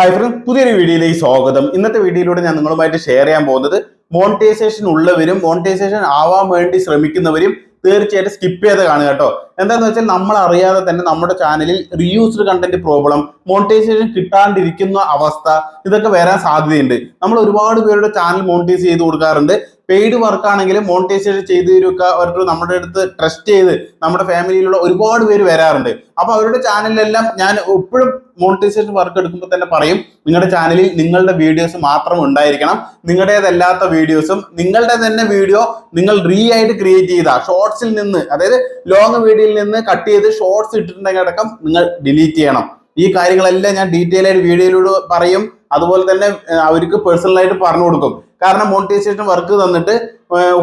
Hi friends പുതിയൊരു വീഡിയോയിലേക്ക് സ്വാഗതം. ഇന്നത്തെ വീഡിയോയിലൂടെ ഞാൻ നിങ്ങളുമായിട്ട് ഷെയർ ചെയ്യാൻ പോകുന്നത് മോണിറ്റൈസേഷൻ ഉള്ളവരും മോണിറ്റൈസേഷൻ ആവാൻ വേണ്ടി ശ്രമിക്കുന്നവരും തീർച്ചയായിട്ടും സ്കിപ്പ് ചെയ്ത് കാണുക കേട്ടോ. എന്താന്ന് വെച്ചാൽ നമ്മൾ അറിയാതെ തന്നെ നമ്മുടെ ചാനലിൽ റീയൂസ്ഡ് കണ്ടന്റ് പ്രോബ്ലം മോണിറ്റൈസേഷൻ കിട്ടാണ്ടിരിക്കുന്ന അവസ്ഥ ഇതൊക്കെ വരാൻ സാധ്യതയുണ്ട്. നമ്മൾ ഒരുപാട് പേരുടെ ചാനൽ മോണിറ്റൈസ് ചെയ്ത് കൊടുക്കാറുണ്ട്. പെയ്ഡ് വർക്ക് ആണെങ്കിലും മോണിറ്റൈസേഷൻ ചെയ്ത് തരുക അവരുടെ നമ്മുടെ അടുത്ത് ട്രസ്റ്റ് ചെയ്ത് നമ്മുടെ ഫാമിലിയിലുള്ള ഒരുപാട് പേര് വരാറുണ്ട്. അപ്പൊ അവരുടെ ചാനലിലെല്ലാം ഞാൻ എപ്പോഴും മോണിറ്റൈസേഷൻ വർക്ക് എടുക്കുമ്പോൾ തന്നെ പറയും നിങ്ങളുടെ ചാനലിൽ നിങ്ങളുടെ വീഡിയോസ് മാത്രം ഉണ്ടായിരിക്കണം. നിങ്ങളുടേതല്ലാത്ത വീഡിയോസും നിങ്ങളുടെ തന്നെ വീഡിയോ നിങ്ങൾ റീ ആയിട്ട് ക്രിയേറ്റ് ചെയ്ത ഷോർട്സിൽ നിന്ന് അതായത് ലോങ് വീഡിയോയിൽ നിന്ന് കട്ട് ചെയ്ത് ഷോർട്സ് ഇട്ടിട്ടുണ്ടെങ്കിൽ അടക്കം നിങ്ങൾ ഡിലീറ്റ് ചെയ്യണം. ഈ കാര്യങ്ങളെല്ലാം ഞാൻ ഡീറ്റെയിൽ ആയിട്ട് വീഡിയോയിലൂടെ പറയും. അതുപോലെ തന്നെ അവർക്ക് പേഴ്സണലായിട്ട് പറഞ്ഞു കൊടുക്കും. കാരണം മോണിറ്റൈസേഷൻ വർക്ക് തന്നിട്ട്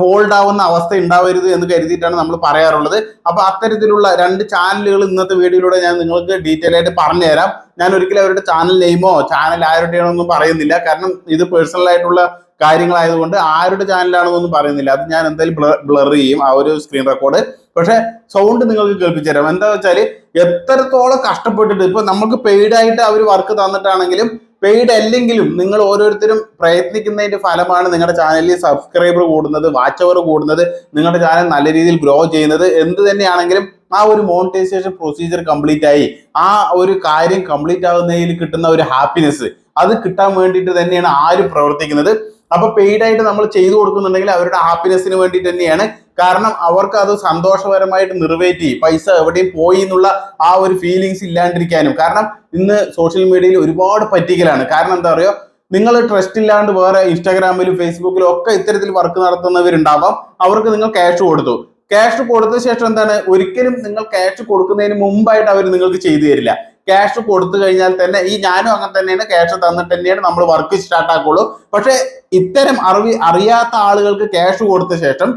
ഹോൾഡ് ആവുന്ന അവസ്ഥ ഉണ്ടാവരുത് എന്ന് കരുതിയിട്ടാണ് നമ്മൾ പറയാറുള്ളത്. അപ്പോൾ അത്തരത്തിലുള്ള രണ്ട് ചാനലുകൾ ഇന്നത്തെ വീഡിയോയിലൂടെ ഞാൻ നിങ്ങൾക്ക് ഡീറ്റെയിൽ ആയിട്ട് പറഞ്ഞുതരാം. ഞാൻ ഒരിക്കലും അവരുടെ ചാനൽ നെയിമോ ചാനൽ ആരുടെയാണോ ഒന്നും പറയുന്നില്ല. കാരണം ഇത് പേഴ്സണൽ ആയിട്ടുള്ള കാര്യങ്ങളായതുകൊണ്ട് ആരുടെ ചാനലാണെന്നൊന്നും പറയുന്നില്ല. അത് ഞാൻ എന്തായാലും ബ്ലർ ചെയ്യും ആ ഒരു സ്ക്രീൻ റെക്കോർഡ് പക്ഷെ സൗണ്ട് നിങ്ങൾക്ക് കേൾപ്പിച്ചു തരാം. എന്താ വെച്ചാൽ എത്രത്തോളം കഷ്ടപ്പെട്ടിട്ട് ഇപ്പൊ നമുക്ക് പെയ്ഡായിട്ട് അവർ വർക്ക് തന്നിട്ടാണെങ്കിലും പെയ്ഡ് അല്ലെങ്കിലും നിങ്ങൾ ഓരോരുത്തരും പ്രയത്നിക്കുന്നതിന്റെ ഫലമാണ് നിങ്ങളുടെ ചാനലിൽ സബ്സ്ക്രൈബർ കൂടുന്നത് വാച്ച് കൂടുന്നത് നിങ്ങളുടെ ചാനൽ നല്ല രീതിയിൽ ഗ്രോ ചെയ്യുന്നത്. എന്ത് തന്നെയാണെങ്കിലും ആ ഒരു മോണിറ്റൈസേഷൻ പ്രൊസീജിയർ കംപ്ലീറ്റ് ആയി. ആ ഒരു കാര്യം കംപ്ലീറ്റ് ആവുന്നതിൽ കിട്ടുന്ന ഒരു ഹാപ്പിനെസ് അത് കിട്ടാൻ വേണ്ടിയിട്ട് തന്നെയാണ് ആരും പ്രവർത്തിക്കുന്നത്. അപ്പൊ പെയ്ഡ് ആയിട്ട് നമ്മൾ ചെയ്തു കൊടുക്കുന്നുണ്ടെങ്കിൽ അവരുടെ ഹാപ്പിനെസ്സിന് വേണ്ടിയിട്ട് തന്നെയാണ് കാരണം അവർക്ക് അത് സന്തോഷപരമായിട്ട് നിറവേറ്റി ചെയ്യും പൈസ എവിടെയും പോയി എന്നുള്ള ആ ഒരു ഫീലിങ്സ് ഇല്ലാണ്ടിരിക്കാനും. കാരണം ഇന്ന് സോഷ്യൽ മീഡിയയിൽ ഒരുപാട് പറ്റിക്കലാണ്. കാരണം എന്താ പറയുക നിങ്ങൾ ട്രസ്റ്റ് ഇല്ലാണ്ട് വേറെ ഇൻസ്റ്റാഗ്രാമിലും ഫേസ്ബുക്കിലും ഒക്കെ ഇത്തരത്തിൽ വർക്ക് നടത്തുന്നവരുണ്ടാവാം. അവർക്ക് നിങ്ങൾ ക്യാഷ് കൊടുത്തു. ക്യാഷ് കൊടുത്ത ശേഷം എന്താണ്? ഒരിക്കലും നിങ്ങൾ ക്യാഷ് കൊടുക്കുന്നതിന് മുമ്പായിട്ട് അവർ നിങ്ങൾക്ക് ചെയ്തു തരില്ല. ക്യാഷ് കൊടുത്തു കഴിഞ്ഞാൽ തന്നെ ഈ ഞാനും അങ്ങനെ തന്നെയാണ് ക്യാഷ് തന്നിട്ട് തന്നെയാണ് നമ്മൾ വർക്ക് സ്റ്റാർട്ട് ആക്കുള്ളൂ. പക്ഷെ ഇത്തരം അറിവി അറിയാത്ത ആളുകൾക്ക് ക്യാഷ് കൊടുത്ത ശേഷം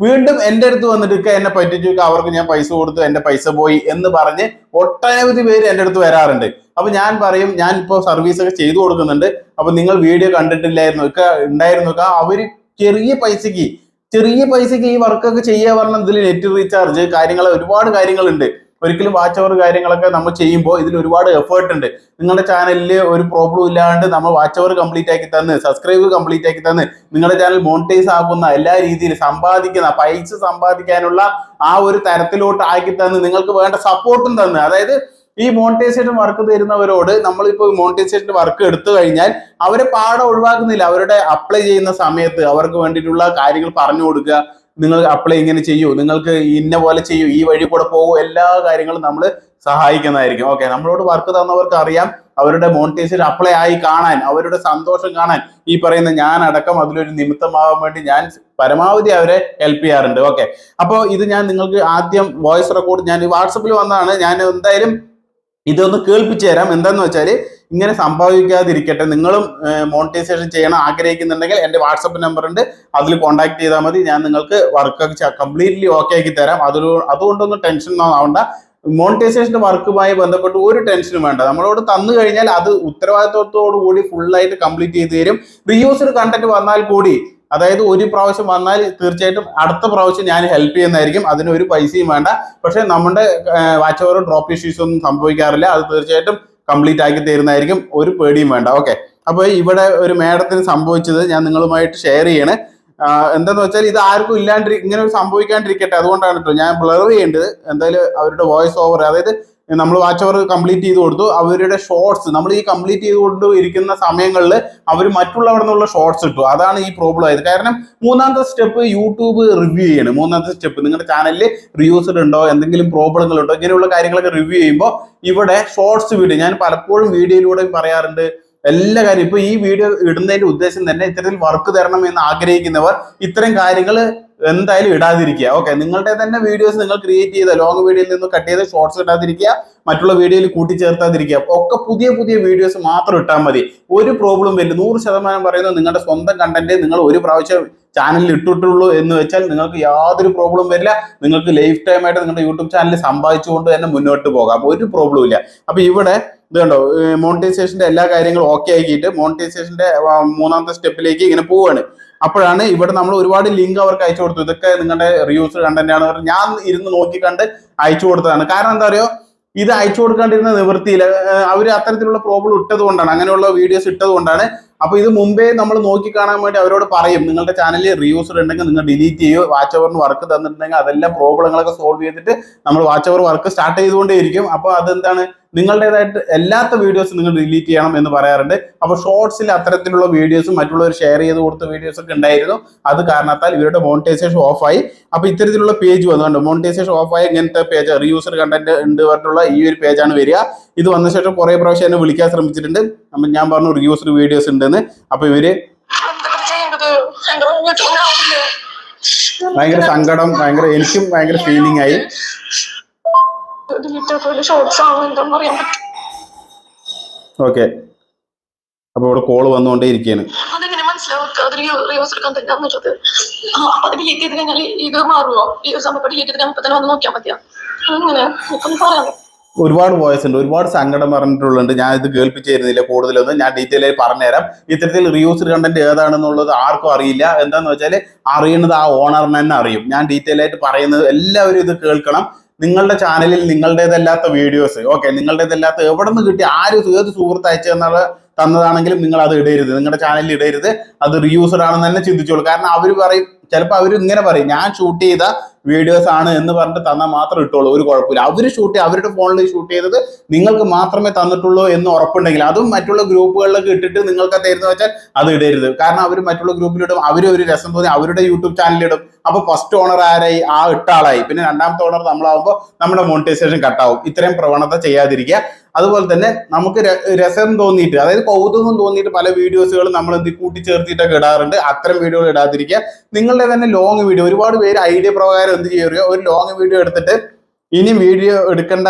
വീണ്ടും എന്റെ അടുത്ത് വന്നിട്ട് എന്നെ പറ്റിച്ചു അവർക്ക് ഞാൻ പൈസ കൊടുത്തു എന്റെ പൈസ പോയി എന്ന് പറഞ്ഞ് ഒട്ടനവധി പേര് എന്റെ അടുത്ത് വരാറുണ്ട്. അപ്പൊ ഞാൻ പറയും ഞാൻ ഇപ്പോൾ സർവീസ് ഒക്കെ ചെയ്തു കൊടുക്കുന്നുണ്ട്. അപ്പൊ നിങ്ങൾ വീഡിയോ കണ്ടിട്ടില്ലായിരുന്നു ഒക്കെ ഉണ്ടായിരുന്നു ഒക്കെ അവർ ചെറിയ പൈസക്ക് ചെറിയ പൈസക്ക് ഈ വർക്കൊക്കെ ചെയ്യാൻ പറഞ്ഞാൽ ഇതിൽ നെറ്റ് റീചാർജ് കാര്യങ്ങൾ ഒരുപാട് കാര്യങ്ങളുണ്ട്. ഒരിക്കലും വാച്ച് അവർ കാര്യങ്ങളൊക്കെ നമ്മൾ ചെയ്യുമ്പോൾ ഇതിൽ ഒരുപാട് എഫേർട്ട് ഉണ്ട്. നിങ്ങളുടെ ചാനലിൽ ഒരു പ്രോബ്ലം ഇല്ലാണ്ട് നമ്മൾ വാച്ച് അവർ കംപ്ലീറ്റ് ആക്കി തന്ന് സബ്സ്ക്രൈബ് കംപ്ലീറ്റ് ആക്കി തന്ന് നിങ്ങളുടെ ചാനൽ മോണിറ്റൈസ് ആക്കുന്ന എല്ലാ രീതിയിൽ സമ്പാദിക്കുന്ന പൈസ സമ്പാദിക്കാനുള്ള ആ ഒരു തരത്തിലോട്ട് ആക്കി തന്ന് നിങ്ങൾക്ക് വേണ്ട സപ്പോർട്ടും തന്ന്. അതായത് ഈ മോണിറ്റൈസേഷൻ വർക്ക് തരുന്നവരോട് നമ്മളിപ്പോൾ മോണിറ്റൈസേഷൻ വർക്ക് എടുത്തു കഴിഞ്ഞാൽ അവരെ പാടെ ഒഴിവാക്കുന്നില്ല. അവരുടെ അപ്ലൈ ചെയ്യുന്ന സമയത്ത് അവർക്ക് വേണ്ടിയിട്ടുള്ള കാര്യങ്ങൾ പറഞ്ഞു കൊടുക്കുക. നിങ്ങൾ അപ്ലൈ ഇങ്ങനെ ചെയ്യൂ നിങ്ങൾക്ക് ഇന്ന പോലെ ചെയ്യൂ ഈ വഴി കൂടെ പോകൂ എല്ലാ കാര്യങ്ങളും നമ്മൾ സഹായിക്കുന്നതായിരിക്കും. ഓക്കെ നമ്മളോട് വർക്ക് തന്നവർക്ക് അറിയാം അവരുടെ മോണിറ്റൈസേഷൻ അപ്ലൈ ആയി കാണാൻ അവരുടെ സന്തോഷം കാണാൻ. ഈ പറയുന്ന ഞാൻ അടക്കം അതിലൊരു നിമിത്തമാവാൻ വേണ്ടി ഞാൻ പരമാവധി അവരെ ഹെൽപ്പ് ചെയ്യാറുണ്ട്. ഓക്കെ അപ്പോൾ ഇത് ഞാൻ നിങ്ങൾക്ക് ആദ്യം വോയിസ് റെക്കോർഡ് ഞാൻ വാട്സപ്പിൽ വന്നതാണ്. ഞാൻ എന്തായാലും ഇതൊന്ന് കേൾപ്പിച്ചു തരാം. എന്താന്ന് വെച്ചാൽ ഇങ്ങനെ സംഭവിക്കാതിരിക്കട്ടെ. നിങ്ങളും മോണിറ്റൈസേഷൻ ചെയ്യണം ആഗ്രഹിക്കുന്നുണ്ടെങ്കിൽ എന്റെ വാട്സപ്പ് നമ്പർ ഉണ്ട് അതിൽ കോൺടാക്ട് ചെയ്താൽ മതി. ഞാൻ നിങ്ങൾക്ക് വർക്കൊക്കെ കംപ്ലീറ്റ്ലി ഓക്കെ ആക്കി തരാം. അതൊരു അതുകൊണ്ടൊന്നും ടെൻഷൻ ആവണ്ട. മോണിറ്റൈസേഷന്റെ വർക്കുമായി ബന്ധപ്പെട്ട് ഒരു ടെൻഷനും വേണ്ട. നമ്മളോട് തന്നു കഴിഞ്ഞാൽ അത് ഉത്തരവാദിത്വത്തോടു കൂടി ഫുള്ളായിട്ട് കംപ്ലീറ്റ് ചെയ്ത് തരും. റീയൂസ്ഡ് കണ്ടന്റ് വന്നാൽ കൂടി അതായത് ഒരു പ്രാവശ്യം വന്നാൽ തീർച്ചയായിട്ടും അടുത്ത പ്രാവശ്യം ഞാൻ ഹെൽപ്പ് ചെയ്യുന്നതായിരിക്കും. അതിന് ഒരു പൈസയും വേണ്ട. പക്ഷെ നമ്മുടെ വാച്ച് ഓവർ ഡ്രോപ്പ് ഇഷ്യൂസ് ഒന്നും സംഭവിക്കാറില്ല. അത് തീർച്ചയായിട്ടും കംപ്ലീറ്റ് ആക്കി തരുന്നതായിരിക്കും. ഒരു പേടിയും വേണ്ട. ഓക്കെ. അപ്പോൾ ഇവിടെ ഒരു മേഡത്തിന് സംഭവിച്ചത് ഞാൻ നിങ്ങളുമായിട്ട് ഷെയർ ചെയ്യണേ. എന്താന്ന് വെച്ചാൽ ഇത് ആർക്കും ഇല്ലാണ്ടിരി ഇങ്ങനെ സംഭവിക്കാണ്ടിരിക്കട്ടെ. അതുകൊണ്ടാണ് കേട്ടോ ഞാൻ ബ്ലർ ചെയ്യേണ്ടത്. എന്തായാലും അവരുടെ വോയിസ് ഓവർ അതായത് നമ്മൾ വാച്ച് അവർ കംപ്ലീറ്റ് ചെയ്ത് കൊടുത്തു. അവരുടെ ഷോർട്സ് നമ്മൾ ഈ കംപ്ലീറ്റ് ചെയ്തുകൊണ്ട് ഇരിക്കുന്ന സമയങ്ങളിൽ അവർ മറ്റുള്ളവർ നിന്നുള്ള ഷോർട്സ് ഇട്ടു. അതാണ് ഈ പ്രോബ്ലം ആയത്. കാരണം മൂന്നാമത്തെ സ്റ്റെപ്പ് യൂട്യൂബ് റിവ്യൂ ചെയ്യണം. മൂന്നാമത്തെ സ്റ്റെപ്പ് നിങ്ങളുടെ ചാനലിൽ റിവ്യൂസ്ഡ് ഉണ്ടോ എന്തെങ്കിലും പ്രോബ്ലങ്ങൾ ഉണ്ടോ? ഇങ്ങനെയുള്ള കാര്യങ്ങളൊക്കെ റിവ്യൂ ചെയ്യുമ്പോൾ ഇവിടെ ഷോർട്സ് വീഡിയോ ഞാൻ പലപ്പോഴും വീഡിയോയിലൂടെ പറയാറുണ്ട്. എല്ലാ കാര്യം ഇപ്പൊ ഈ വീഡിയോ ഇടുന്നതിന്റെ ഉദ്ദേശം തന്നെ ഇത്തരത്തിൽ വർക്ക് തരണം എന്ന് ആഗ്രഹിക്കുന്നവർ ഇത്തരം കാര്യങ്ങൾ എന്തായാലും ഇടാതിരിക്കുക. ഓക്കെ നിങ്ങളുടെ തന്നെ വീഡിയോസ് നിങ്ങൾ ക്രിയേറ്റ് ചെയ്ത ലോങ് വീഡിയോയിൽ നിന്ന് കട്ട് ചെയ്ത് ഷോർട്സ് ഇടാതിരിക്കുക മറ്റുള്ള വീഡിയോയിൽ കൂട്ടിച്ചേർത്താതിരിക്കുക. ഒക്കെ പുതിയ പുതിയ വീഡിയോസ് മാത്രം ഇട്ടാൽ മതി. ഒരു പ്രോബ്ലം വരില്ല നൂറ് ശതമാനം പറയുന്നത് നിങ്ങളുടെ സ്വന്തം കണ്ടന്റ് നിങ്ങൾ ഒരു പ്രാവശ്യം ചാനലിൽ ഇട്ടിട്ടുള്ളൂ എന്ന് വെച്ചാൽ നിങ്ങൾക്ക് യാതൊരു പ്രോബ്ലം വരില്ല. നിങ്ങൾക്ക് ലൈഫ് ടൈം ആയിട്ട് നിങ്ങളുടെ യൂട്യൂബ് ചാനൽ സമ്പാദിച്ചുകൊണ്ട് തന്നെ മുന്നോട്ട് പോകാം. ഒരു പ്രോബ്ലം ഇല്ല. അപ്പൊ ഇവിടെ ഇത് കണ്ടോ മോണിറ്റൈസേഷന്റെ എല്ലാ കാര്യങ്ങളും ഓക്കെ ആക്കിയിട്ട് മോണിറ്റൈസേഷന്റെ മൂന്നാമത്തെ സ്റ്റെപ്പിലേക്ക് ഇങ്ങനെ പോവാണ്. അപ്പോഴാണ് ഇവിടെ നമ്മൾ ഒരുപാട് ലിങ്ക് അവർക്ക് അയച്ചു കൊടുത്തു ഇതൊക്കെ നിങ്ങളുടെ റിയൂസ് കണ്ടന്റ് ആണ് ഞാൻ ഇരുന്ന് നോക്കി കണ്ട് അയച്ചു കൊടുത്തതാണ്. കാരണം എന്താ പറയുക ഇത് അയച്ചു കൊടുക്കാണ്ടിരുന്ന നിവൃത്തിയില്ല അവർ അത്തരത്തിലുള്ള പ്രോബ്ലം ഇട്ടത് കൊണ്ടാണ്. അങ്ങനെയുള്ള വീഡിയോസ് ഇട്ടത് കൊണ്ടാണ്. അപ്പൊ ഇത് മുമ്പേ നമ്മൾ നോക്കി കാണാൻ വേണ്ടി അവരോട് പറയും. നിങ്ങളുടെ ചാനലിൽ റിവ്യൂസ് ഉണ്ടെങ്കിൽ നിങ്ങൾ ഡിലീറ്റ് ചെയ്യോ. വാച്ച് അവറിന് വർക്ക് തന്നിട്ടുണ്ടെങ്കിൽ അതെല്ലാം പ്രോബ്ലങ്ങളൊക്കെ സോൾവ് ചെയ്തിട്ട് നമ്മൾ വാച്ച് അവർ വർക്ക് സ്റ്റാർട്ട് ചെയ്തുകൊണ്ടേയിരിക്കും. അപ്പോൾ അതെന്താണ്? നിങ്ങളുടേതായിട്ട് എല്ലാത്ത വീഡിയോസ് നിങ്ങൾ ഡിലീറ്റ് ചെയ്യണം എന്ന് പറയാറുണ്ട്. അപ്പോൾ ഷോർട്സിൽ അത്തരത്തിലുള്ള വീഡിയോസും മറ്റുള്ളവർ ഷെയർ ചെയ്ത് കൊടുത്ത വീഡിയോസ് ഒക്കെ ഉണ്ടായിരുന്നു. അത് കാരണത്താൽ ഇവരുടെ മോണിറ്റൈസേഷൻ ഓഫായി അപ്പോൾ ഇത്തരത്തിലുള്ള പേജ് വന്നുകൊണ്ട് മോണിറ്റൈസേഷൻ ഓഫായി ഇങ്ങനത്തെ പേജ് റീയൂസർ കണ്ടന്റ് ഉണ്ട് പറഞ്ഞിട്ടുള്ള ഈ ഒരു പേജാണ് വരിക. ഇത് വന്ന ശേഷം കുറേ പ്രാവശ്യം എന്നെ വിളിക്കാൻ ശ്രമിച്ചിട്ടുണ്ട്. അപ്പം ഞാൻ പറഞ്ഞു റീയൂസർ വീഡിയോസ് ഉണ്ടെന്ന്. അപ്പോൾ ഇവർ ഭയങ്കര സങ്കടം ഭയങ്കര എനിക്കും ഭയങ്കര ഫീലിംഗ് ആയി. ഓക്കെ അപ്പോൾ ഇവിടെ കോൾ വന്നുകൊണ്ടേ ഇരിക്കുകയാണ് അതെങ്ങനെ മനസ്സിലാവുക അതിൽ റിവേഴ്സ് കണ്ടന്റ് എന്നുള്ളത് ആ അപ്പൊ അത് ഡിലീറ്റ് ചെയ്ത് കഴിഞ്ഞാൽ ഇത് മാറുമോ ഈ ഒരു സമയത്ത് ഡിലീറ്റ് ചെയ്ത് നമുക്ക് തന്നെ വന്ന് നോക്കിയാൽ മതിയാ? അങ്ങനെ ഇപ്പം പറയാം. ഒരുപാട് വോയിസ് ഉണ്ട്. ഒരുപാട് സങ്കടം പറഞ്ഞിട്ടുള്ളുണ്ട്. ഞാൻ ഇത് കേൾപ്പിച്ചിരുന്നില്ല കൂടുതലൊന്നും. ഞാൻ ഡീറ്റെയിൽ ആയി പറഞ്ഞുതരാം. ഇത്തരത്തിൽ റിയൂസ്ഡ് കണ്ടന്റ് ഏതാണെന്നുള്ളത് ആർക്കും അറിയില്ല. എന്താന്ന് വെച്ചാൽ അറിയുന്നത് ആ ഓണറിന് തന്നെ അറിയും. ഞാൻ ഡീറ്റെയിൽ ആയിട്ട് പറയുന്നത് എല്ലാവരും ഇത് കേൾക്കണം. നിങ്ങളുടെ ചാനലിൽ നിങ്ങളുടേതല്ലാത്ത വീഡിയോസ് ഓക്കെ നിങ്ങളുടേതല്ലാത്ത എവിടെ നിന്ന് കിട്ടി ആര് ഏത് സുഹൃത്ത് അയച്ചെന്നുള്ള തന്നതാണെങ്കിലും നിങ്ങൾ അത് ഇടരുത്. നിങ്ങളുടെ ചാനലിൽ ഇടരുത്. അത് റിയൂസ്ഡ് ആണെന്ന് തന്നെ ചിന്തിച്ചോളൂ. കാരണം അവർ പറയും ചിലപ്പോൾ അവർ ഇങ്ങനെ പറയും ഞാൻ ഷൂട്ട് ചെയ്ത വീഡിയോസ് ആണ് എന്ന് പറഞ്ഞിട്ട് തന്നാൽ മാത്രം ഇട്ടുള്ളൂ ഒരു കുഴപ്പമില്ല. അവർ ഷൂട്ട് അവരുടെ ഫോണിൽ ഷൂട്ട് ചെയ്തത് നിങ്ങൾക്ക് മാത്രമേ തന്നിട്ടുള്ളൂ എന്ന് ഉറപ്പുണ്ടെങ്കിൽ അതും മറ്റുള്ള ഗ്രൂപ്പുകളിലൊക്കെ ഇട്ടിട്ട് നിങ്ങൾക്ക് തരുന്ന വെച്ചാൽ അത് ഇടരുത്. കാരണം അവർ മറ്റുള്ള ഗ്രൂപ്പിലിടും അവർ ഒരു രസം തോന്നി അവരുടെ യൂട്യൂബ് ചാനലിലിടും അപ്പൊ ഫസ്റ്റ് ഓണർ ആരായി? ആ ഇട്ട ആളായി പിന്നെ രണ്ടാമത്തെ ഓണർ നമ്മളാവുമ്പോൾ നമ്മുടെ മോണിറ്റൈസേഷൻ കട്ടാവും ഇത്രയും പ്രവണത ചെയ്യാതിരിക്കുക. അതുപോലെ തന്നെ നമുക്ക് രസം തോന്നിയിട്ട് അതായത് കൗതുകം തോന്നിയിട്ട് പല വീഡിയോസുകളും നമ്മൾ എന്ത് കൂട്ടിച്ചേർത്തിട്ടൊക്കെ ഇടാറുണ്ട്. അത്തരം വീഡിയോകൾ ഇടാതിരിക്കുക. നിങ്ങളുടെ തന്നെ ലോങ് വീഡിയോ ഒരുപാട് പേര് ഐഡിയ പ്രകാരം എന്ത് ചെയ്യുക ഒരു ലോങ് വീഡിയോ എടുത്തിട്ട് ഇനി വീഡിയോ എടുക്കേണ്ട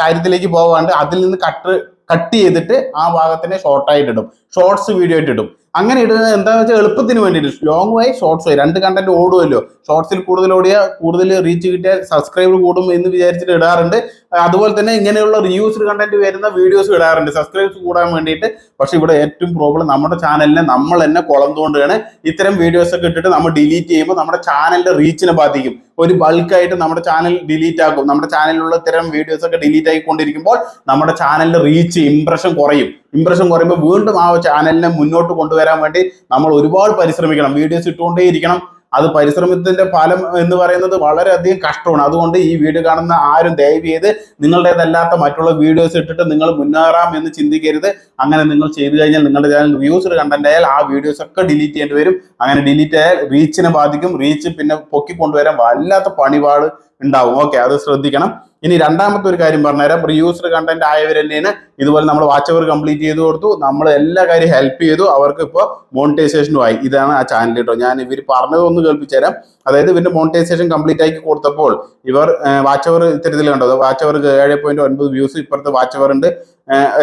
കാര്യത്തിലേക്ക് പോകാണ്ട് അതിൽ നിന്ന് കട്ട് കട്ട് ചെയ്തിട്ട് ആ ഭാഗത്തിനെ ഷോർട്ടായിട്ട് ഇടും. ഷോർട്സ് വീഡിയോ ആയിട്ട് ഇടും. അങ്ങനെ ഇടുന്നത് എന്താണെന്ന് വെച്ചാൽ എളുപ്പത്തിന് വേണ്ടിയിട്ട്. ലോങ് വൈ ഷോർട്സ് വൈ രണ്ട് കണ്ടന്റ് ഓടുമല്ലോ ഷോർട്സിൽ കൂടുതൽ ഓടിയാൽ കൂടുതൽ റീച്ച് കിട്ടിയാൽ സബ്സ്ക്രൈബർ കൂടും എന്ന് വിചാരിച്ചിട്ട് ഇടാറുണ്ട്. അതുപോലെ തന്നെ ഇങ്ങനെയുള്ള റിയൂസ്ഡ് കണ്ടന്റ് വരുന്ന വീഡിയോസ് ഇടാറുണ്ട്. സബ്സ്ക്രൈബ്സ് കൂടാൻ വേണ്ടിയിട്ട്. പക്ഷെ ഇവിടെ ഏറ്റവും പ്രോബ്ലം നമ്മുടെ ചാനലിനെ നമ്മൾ തന്നെ കുളന്നുകൊണ്ടാണ് ഇത്തരം വീഡിയോസ് ഒക്കെ ഇട്ടിട്ട് നമ്മൾ ഡിലീറ്റ് ചെയ്യുമ്പോൾ നമ്മുടെ ചാനലിന്റെ റീച്ചിനെ ബാധിക്കും. ഒരു ബൾക്കായിട്ട് നമ്മുടെ ചാനൽ ഡിലീറ്റ് ആക്കും നമ്മുടെ ചാനലിലുള്ള ഇത്തരം വീഡിയോസ് ഒക്കെ ഡിലീറ്റ് ആയിക്കൊണ്ടിരിക്കുമ്പോൾ നമ്മുടെ ചാനലിന്റെ റീച്ച് ഇംപ്രഷൻ കുറയും. ഇംപ്രഷൻ കുറയുമ്പോൾ വീണ്ടും ആ ചാനലിനെ മുന്നോട്ട് കൊണ്ടുവരാൻ വേണ്ടി നമ്മൾ ഒരുപാട് പരിശ്രമിക്കണം. വീഡിയോസ് ഇട്ടുകൊണ്ടേയിരിക്കണം. അത് പരിശ്രമത്തിന്റെ ഫലം എന്ന് പറയുന്നത് വളരെയധികം കഷ്ടമാണ്. അതുകൊണ്ട് ഈ വീഡിയോ കാണുന്ന ആരും ദയവ് ചെയ്ത് നിങ്ങളുടേതല്ലാത്ത മറ്റുള്ള വീഡിയോസ് ഇട്ടിട്ട് നിങ്ങൾ മുന്നേറാം എന്ന് ചിന്തിക്കരുത്. അങ്ങനെ നിങ്ങൾ ചെയ്തു കഴിഞ്ഞാൽ നിങ്ങളുടെ ചാനൽ വ്യൂസ് കണ്ടന്റ് ആയാൽ ആ വീഡിയോസ് ഒക്കെ ഡിലീറ്റ് ചെയ്യേണ്ടി വരും. അങ്ങനെ ഡിലീറ്റ് ആയാൽ റീച്ചിനെ ബാധിക്കും. റീച്ച് പിന്നെ പൊക്കി കൊണ്ടുവരാൻ വല്ലാത്ത പണിപാട് ഉണ്ടാവും. ഓക്കെ അത് ശ്രദ്ധിക്കണം. ഇനി രണ്ടാമത്തെ ഒരു കാര്യം പറഞ്ഞുതരാം. റിയൂസ്ഡ് കണ്ടന്റ് ആയവർ തന്നെയാണ് ഇതുപോലെ നമ്മൾ വാച്ച് അവർ കംപ്ലീറ്റ് ചെയ്ത് കൊടുത്തു. നമ്മൾ എല്ലാ കാര്യം ഹെൽപ്പ് ചെയ്തു. അവർക്ക് ഇപ്പോൾ മോണിറ്റൈസേഷനും ആയി. ഇതാണ് ആ ചാനൽ കേട്ടോ ഞാൻ ഇവർ പറഞ്ഞതൊന്ന് കേൾപ്പിച്ചു തരാം അതായത് ഇവന്റെ മോണിറ്റൈസേഷൻ കംപ്ലീറ്റ് ആക്കി കൊടുത്തപ്പോൾ ഇവർ വാച്ച് അവർ ഇത്തരത്തിൽ കണ്ടോ? വാച്ച് അവർ ഏഴ് പോയിന്റ് ഒൻപത് വ്യൂസ് ഇപ്പോഴത്തെ വാച്ച് അവർ ഉണ്ട്.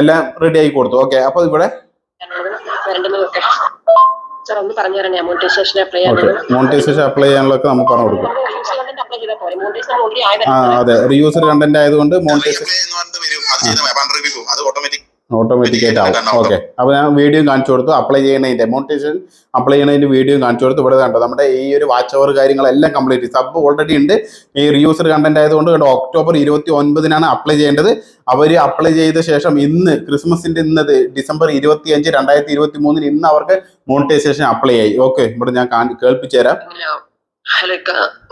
എല്ലാം റെഡി ആക്കി കൊടുത്തു. ഓക്കെ അപ്പോൾ ഇവിടെ സാർ ഒന്ന് പറഞ്ഞു തരണേ monetisation apply okay monetisation apply ചെയ്യാനുള്ളതൊക്കെ നമുക്ക് പറഞ്ഞു കൊടുക്കും. ആ അതെ. റിയൂസർ കണ്ടന്റ് ആയതുകൊണ്ട് മോണിറ്റൈസേഷൻ. അത് ചെയ്താൽ ഓട്ടോമാറ്റിക് ആയിട്ട് ആവും. ഓക്കെ അപ്പോൾ ഞാൻ വീഡിയോ കാണിച്ചു കൊടുത്തു. അപ്ലൈ ചെയ്യുന്നതിന്റെ മോണിറ്റൈസേഷൻ അപ്ലൈ ചെയ്യുന്നതിന്റെ വീഡിയോ കാണിച്ചു കൊടുത്ത്. ഇവിടെ കണ്ടോ നമ്മുടെ ഈ ഒരു വാച്ച് അവർ കാര്യങ്ങളെല്ലാം കംപ്ലീറ്റ് സബ് ഓൾറെഡി ഉണ്ട്. ഈ റിയൂസർ കണ്ടന്റ് ആയതുകൊണ്ട് കേട്ടോ ഒക്ടോബർ ഇരുപത്തി ഒൻപതിനാണ് അപ്ലൈ ചെയ്യേണ്ടത്. അവർ അപ്ലൈ ചെയ്ത ശേഷം ഇന്ന് ക്രിസ്മസിന്റെ ഇന്നത് ഡിസംബർ ഇരുപത്തി അഞ്ച് രണ്ടായിരത്തി ഇരുപത്തി മൂന്നിന് ഇന്ന് അവർക്ക് മോണിറ്റൈസേഷൻ അപ്ലൈ ആയി. ഓക്കെ ഇവിടെ ഞാൻ കാണി- കേൾപ്പിച്ചു തരാം ഹലോ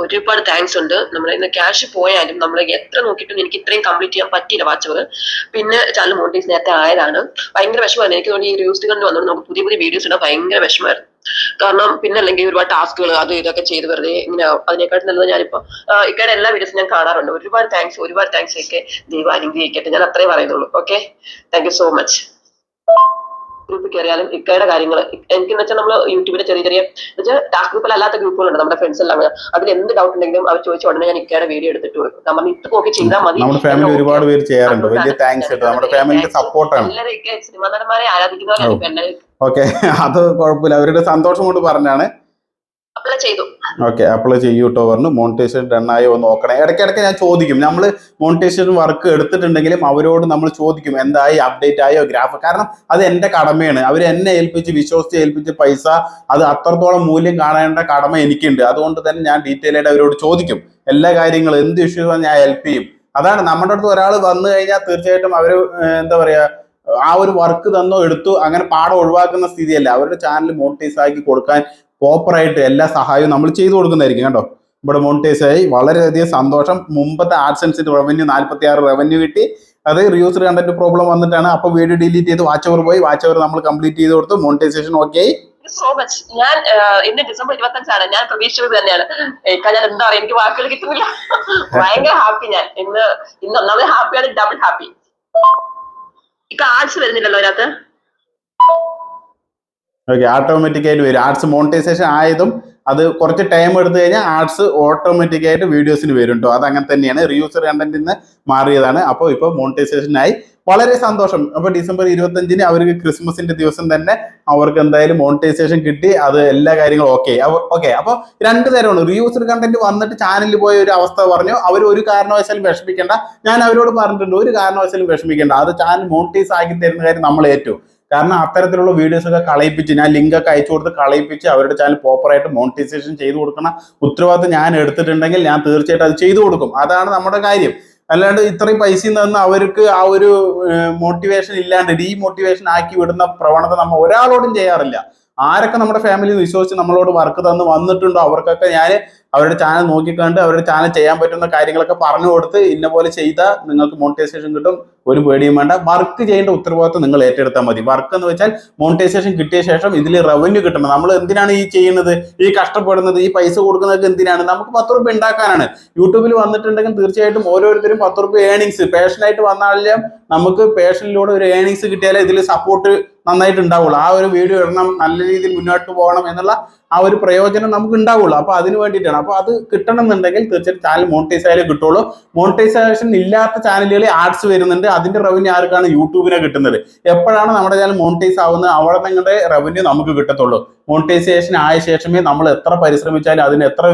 ഒരുപാട് താങ്ക്സ് ഉണ്ട്. നമ്മൾ ഇന്ന് ക്യാഷ് പോയാലും നമ്മൾ എത്ര നോക്കിയിട്ടും എനിക്ക് ഇത്രയും കംപ്ലീറ്റ് ചെയ്യാൻ പറ്റിയില്ല വാച്ചവർ പിന്നെ ചാനൽ മോണിറ്റൈസ് നേരത്തെ ആയതാണ്. ഭയങ്കര വിഷമമായിരുന്നു. എനിക്ക് തോന്നി ഈ റിയൂസ് കണ്ട് വന്നത് നമുക്ക് പുതിയ പുതിയ വീഡിയോസ് ഇടാൻ ഭയങ്കര വിഷമമായിരുന്നു. കാരണം പിന്നെ അല്ലെങ്കിൽ ഒരുപാട് ടാസ്കുകൾ അത് ഇതൊക്കെ ചെയ്ത് വെറുതെ ഇങ്ങനെ അതിനെക്കാട്ടും നല്ലത് ഞാനിപ്പോ ഇക്കയുടെ എല്ലാ വീഡിയോസും ഞാൻ കാണാറുണ്ട്. ഒരുപാട് താങ്ക്സ് ഒരുപാട് താങ്ക്സ് ഒക്കെ ദൈവം അനുഗ്രഹിക്കട്ടെ. ഞാൻ അത്രേ പറയുന്നുള്ളൂ. Okay thank you so much ഗ്രൂപ്പിൽ കയറിയാലും ഇക്കയുടെ കാര്യങ്ങൾ എനിക്ക് വെച്ചാൽ നമ്മൾ യൂട്യൂബിലെ ചെറിയ ചെറിയ വെച്ചാൽ ടാസ്ക് ഗ്രൂപ്പിൽ അല്ലാത്ത ഗ്രൂപ്പുകളുണ്ട് നമ്മുടെ ഫ്രണ്ട്സ് എല്ലാം അതിൽ എന്ത് ഡൗട്ട് ഉണ്ടെങ്കിലും അവർ ചോദിച്ച ഉടനെ ഞാൻ ഇക്കയുടെ വീഡിയോ എടുത്തിട്ട് കൊടുക്കും. നമ്മൾ ഇട്ട് നോക്കി ചെയ്താൽ മതി. നമ്മുടെ ഫാമിലി ഒരുപാട് പേര് ചെയ്യാറുണ്ട്. വലിയ താങ്ക്സ് നമ്മുടെ ഫാമിലിന്റെ സപ്പോർട്ടാണ് എല്ലാവരും സിനിമാ നടന്മാരെ ആരാധിക്കുന്നവരാണ് ഓക്കെ. അത് കുഴപ്പമില്ല. അവരുടെ സന്തോഷം കൊണ്ട് പറഞ്ഞാണ് ഓക്കെ അപ്ലൈ ചെയ്യൂ കേട്ടോ പറഞ്ഞു. മോണിറ്റൈസേഷൻ ഡൺ ആയോ നോക്കണേ. ഇടയ്ക്കിടയ്ക്ക് ഞാൻ ചോദിക്കും. നമ്മൾ മോണിറ്റൈസേഷൻ വർക്ക് എടുത്തിട്ടുണ്ടെങ്കിലും അവരോട് നമ്മൾ ചോദിക്കും എന്തായി അപ്ഡേറ്റ് ആയോ ഗ്രാഫ് കാരണം അത് എന്റെ കടമയാണ്. അവർ എന്നെ ഏൽപ്പിച്ച് വിശ്വസിച്ച് ഏൽപ്പിച്ച് പൈസ അത് അത്രത്തോളം മൂല്യം കാണേണ്ട കടമ എനിക്കുണ്ട്. അതുകൊണ്ട് തന്നെ ഞാൻ ഡീറ്റെയിൽ ആയിട്ട് അവരോട് ചോദിക്കും. എല്ലാ കാര്യങ്ങളും എന്ത് ഇഷ്യൂസ് ഞാൻ ഹെൽപ്പ് ചെയ്യും. അതാണ് നമ്മുടെ അടുത്ത് ഒരാൾ വന്നു കഴിഞ്ഞാൽ തീർച്ചയായിട്ടും അവർ എന്താ പറയാ ആ ഒരു വർക്ക് തന്നോ എടുത്തു അങ്ങനെ പാഠം ഒഴിവാക്കുന്ന സ്ഥിതിയല്ല. അവരുടെ ചാനൽ മോണിറ്റൈസ് ആക്കി കൊടുക്കാൻ പ്രോപ്പറായിട്ട് എല്ലാ സഹായവും നമ്മൾ ചെയ്തു കൊടുക്കുന്നതായിരിക്കും കേട്ടോ. ഇവിടെ മോണിറ്റൈസ് ആയി വളരെയധികം സന്തോഷം. മുമ്പത്തെ ആഡ്സൻസിന്റെ റവന്യൂ നാൽപ്പത്തി ആറ് റവന്യൂ കിട്ടി. അത് റിയൂസർ കണ്ടന്റ് പ്രോബ്ലം വന്നിട്ടാണ്. അപ്പൊ വീഡിയോ ഡിലീറ്റ് ചെയ്ത് വാച്ച് ഓവർ പോയി. വാച്ച് ഓവർ നമ്മൾ കംപ്ലീറ്റ് ചെയ്ത് കൊടുത്തു. മോണിറ്റൈസേഷൻ ഓക്കെ ആയി. സോ മച്ച് ഞാൻ ഇന്ന് ഡിസംബർ ഇരുപത്തി അഞ്ചാണ് ഞാൻ പ്രതീക്ഷിച്ചത് തന്നെയാണ്. ഞാൻ എന്താ പറയുക എനിക്ക് വാക്കുകൾ കിട്ടുന്നില്ല. ഭയങ്കര ഹാപ്പി ഞാൻ. ഇന്ന് ഇന്ന് ഒന്നാമത് ഹാപ്പിയാണ് ഡബിൾ ഹാപ്പി ഇപ്പൊ ആർട്സ് വരുന്നില്ലല്ലോ അതിനകത്ത്? ഓക്കെ ഓട്ടോമാറ്റിക് ആയിട്ട് വരും. ആർട്സ് മോണിറ്റൈസേഷൻ ആയതും അത് കുറച്ച് ടൈം എടുത്തു കഴിഞ്ഞാൽ ആർട്സ് ഓട്ടോമാറ്റിക്കായിട്ട് വീഡിയോസിന് വരും കേട്ടോ അത് അങ്ങനെ തന്നെയാണ്. റിയൂസർ കണ്ടന്റിൽ നിന്ന് മാറിയതാണ്. അപ്പോൾ ഇപ്പോൾ മോണിറ്റൈസേഷനായി വളരെ സന്തോഷം. അപ്പോൾ ഡിസംബർ ഇരുപത്തഞ്ചിന് അവർക്ക് ക്രിസ്മസിന്റെ ദിവസം തന്നെ അവർക്ക് എന്തായാലും മോണിറ്റൈസേഷൻ കിട്ടി. അത് എല്ലാ കാര്യങ്ങളും ഓക്കെ ഓക്കെ അപ്പോൾ രണ്ട് തരമാണ് റിയൂസർ കണ്ടന്റ് വന്നിട്ട് ചാനലിൽ പോയ ഒരു അവസ്ഥ പറഞ്ഞു. അവർ ഒരു കാരണവശാലും വിഷമിക്കേണ്ട. ഞാൻ അവരോട് പറഞ്ഞിട്ടുണ്ട്. ഒരു കാരണവശാലും വിഷമിക്കേണ്ട. അത് ചാനൽ മോണിറ്റൈസ് ആക്കി തരുന്ന കാര്യം നമ്മൾ ഏറ്റു. കാരണം അത്തരത്തിലുള്ള വീഡിയോസ് ഒക്കെ കളയിപ്പിച്ച് ഞാൻ ലിങ്ക് ഒക്കെ അയച്ചു കൊടുത്ത് കളയിപ്പിച്ച് അവരുടെ ചാനൽ പ്രോപ്പറായിട്ട് മോണിറ്റൈസേഷൻ ചെയ്തു കൊടുക്കണ ഉത്തരവാദിത്തം ഞാൻ എടുത്തിട്ടുണ്ടെങ്കിൽ ഞാൻ തീർച്ചയായിട്ടും അത് ചെയ്തു കൊടുക്കും. അതാണ് നമ്മുടെ കാര്യം. അല്ലാണ്ട് ഇത്രയും പൈസ തന്ന് അവർക്ക് ആ ഒരു മോട്ടിവേഷൻ ഇല്ലാണ്ട് ഡീമോട്ടിവേഷൻ ആക്കി വിടുന്ന പ്രവണത നമ്മൾ ഒരാളോടും ചെയ്യാറില്ല. ആരൊക്കെ നമ്മുടെ ഫാമിലി വിശ്വസിച്ച് നമ്മളോട് വർക്ക് തന്ന് വന്നിട്ടുണ്ടോ അവർക്കൊക്കെ ഞാൻ അവരുടെ ചാനൽ നോക്കിക്കണ്ട് അവരുടെ ചാനൽ ചെയ്യാൻ പറ്റുന്ന കാര്യങ്ങളൊക്കെ പറഞ്ഞു കൊടുത്ത് ഇന്ന പോലെ ചെയ്താൽ നിങ്ങൾക്ക് മോണിറ്റൈസേഷൻ കിട്ടും ഒരു പേടിയും വേണ്ട. വർക്ക് ചെയ്യേണ്ട ഉത്തരവാദിത്വം നിങ്ങൾ ഏറ്റെടുത്താൽ മതി. വർക്ക് എന്ന് വെച്ചാൽ മോണിറ്റൈസേഷൻ കിട്ടിയ ശേഷം ഇതിൽ റവന്യൂ കിട്ടണം. നമ്മൾ എന്തിനാണ് ഈ ചെയ്യുന്നത്? ഈ കഷ്ടപ്പെടുന്നത്? ഈ പൈസ കൊടുക്കുന്നതൊക്കെ എന്തിനാണ്? നമുക്ക് പത്ത് റുപ്യ ഉണ്ടാക്കാനാണ്. യൂട്യൂബിൽ വന്നിട്ടുണ്ടെങ്കിൽ തീർച്ചയായിട്ടും ഓരോരുത്തരും പത്ത് റുപ്യ ഏണിങ്സ് പേഷനായിട്ട് വന്നാലും നമുക്ക് പേഷനിലൂടെ ഒരു ഏണിങ്സ് കിട്ടിയാലേ ഇതിൽ സപ്പോർട്ട് നന്നായിട്ട് ഉണ്ടാവുള്ളൂ ആ ഒരു വീഡിയോ ഇടണം നല്ല രീതിയിൽ മുന്നോട്ട് പോകണം എന്നുള്ള ആ ഒരു പ്രയോജനം നമുക്ക് ഉണ്ടാവുള്ളൂ. അപ്പൊ അതിന് വേണ്ടിയിട്ടാണ്. അപ്പൊ അത് കിട്ടണം എന്നുണ്ടെങ്കിൽ തീർച്ചയായിട്ടും ചാനൽ മോണിറ്റൈസ് ആയാലേ കിട്ടുള്ളൂ. മോണിറ്റൈസേഷൻ ഇല്ലാത്ത ചാനലുകളിൽ ആഡ്സ് വരുന്നുണ്ട്. അതിന്റെ റവന്യൂ ആർക്കാണ്? യൂട്യൂബിനെ കിട്ടുന്നത്. എപ്പോഴാണ് നമ്മുടെ ചാനൽ മോണിറ്റൈസ് ആവുന്നത്? അവിടെ നിങ്ങളുടെ റവന്യൂ നമുക്ക് കിട്ടത്തുള്ളൂ. മോണിറ്റൈസേഷൻ ആയ ശേഷമേ നമ്മൾ എത്ര പരിശ്രമിച്ചാലും അതിന് എത്ര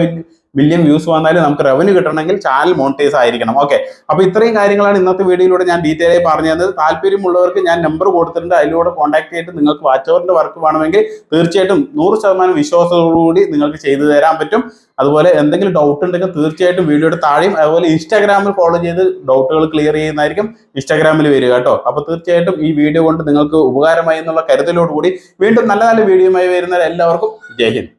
മില്യൺ വ്യൂസ് വന്നാലും നമുക്ക് റവന്യൂ കിട്ടണമെങ്കിൽ ചാനൽ മോണിറ്റൈസ് ആയിരിക്കണം. ഓക്കെ അപ്പൊ ഇത്രയും കാര്യങ്ങളാണ് ഇന്നത്തെ വീഡിയോയിലൂടെ ഞാൻ ഡീറ്റെയിൽ ആയി പറഞ്ഞു തന്നത്. താല്പര്യമുള്ളവർക്ക് ഞാൻ നമ്പർ കൊടുത്തിട്ടുണ്ട്. അതിലൂടെ കോൺടാക്ട് ചെയ്തിട്ട് നിങ്ങൾക്ക് വാച്ച് ഓവറിന്റെ വർക്ക് വേണമെങ്കിൽ തീർച്ചയായിട്ടും നൂറ് ശതമാനം വിശ്വാസത്തോടുകൂടി നിങ്ങൾക്ക് ചെയ്തു തരാൻ പറ്റും. അതുപോലെ എന്തെങ്കിലും ഡൗട്ട് ഉണ്ടെങ്കിൽ തീർച്ചയായിട്ടും വീഡിയോയുടെ താഴെയും അതുപോലെ ഇൻസ്റ്റാഗ്രാമിൽ ഫോളോ ചെയ്ത് ഡൗട്ടുകൾ ക്ലിയർ ചെയ്യുന്നതായിരിക്കും ഇൻസ്റ്റാഗ്രാമിൽ വരിക കേട്ടോ. അപ്പൊ തീർച്ചയായിട്ടും ഈ വീഡിയോ കൊണ്ട് നിങ്ങൾക്ക് ഉപകാരമായി എന്നുള്ള കരുതലോടുകൂടി വീണ്ടും നല്ല നല്ല വീഡിയോയുമായി വരുന്ന എല്ലാവർക്കും ജയ് ഹിന്ദ്.